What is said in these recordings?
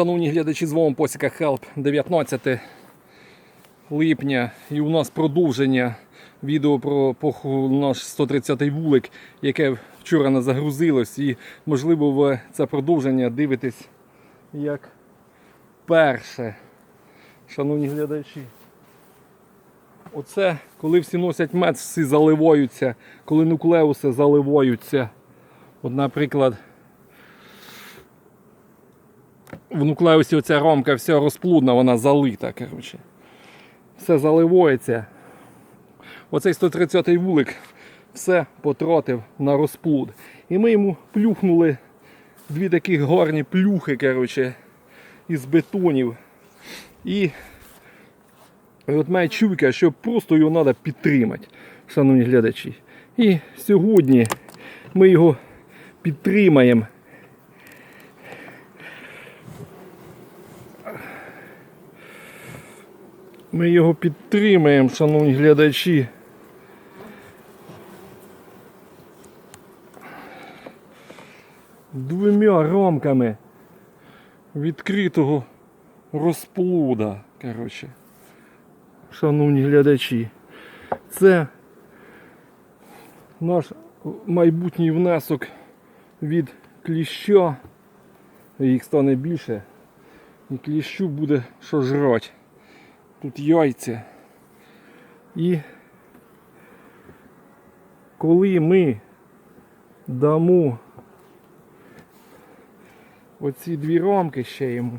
Шановні глядачі, з вами Посіка Хелп 19 липня. І у нас продовження відео про наш 130-й вулик, яке вчора не загрузилось. І можливо ви це продовження дивитесь як перше. Шановні глядачі. Оце, коли всі носять мед, всі заливаються, коли нуклеуси заливаються. От, наприклад, в нуклеусі оця ромка вся розплудна, вона залита. Коротше. Все заливається. Оцей 130-й вулик все потратив на розплуд. І ми йому плюхнули дві такі гарні плюхи коротше, із бетонів. І от має чуйка, що просто його треба підтримати, шановні глядачі. І сьогодні ми його підтримаємо. Ми його підтримаємо, шановні глядачі. Двома рамками відкритого розплуда. Коротше. Шановні глядачі. Це наш майбутній внесок від кліща. Їх стане більше. І кліщу буде що жрати. Тут яйця. І коли ми дамо оці дві рамки ще йому.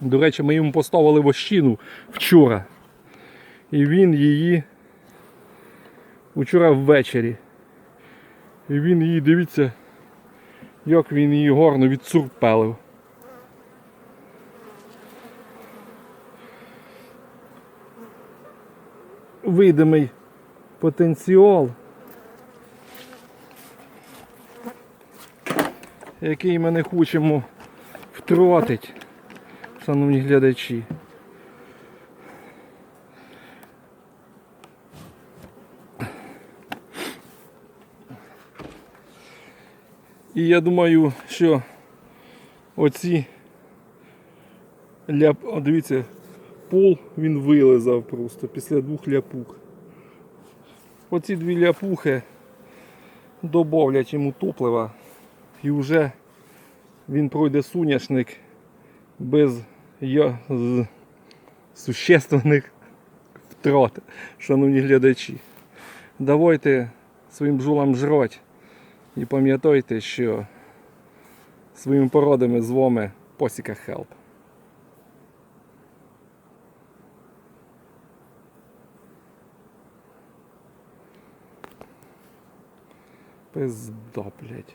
До речі, ми йому поставили вощину вчора. І він її вчора ввечері. І він її, дивіться, як він її гарно відсурпелив. Видимий потенціал, який ми не хочемо втратити, шановні глядачі. І я думаю, що оці ляп... Дивіться, пол він вилизав просто після двох ляпух. Оці дві ляпухи додавлять йому топлива і вже він пройде соняшник без существенних втрат, шановні глядачі. Давайте своїм бджолам жрать. І пам'ятайте, що своїми порадами з вами Посіка Хелп. Пизда, блядь.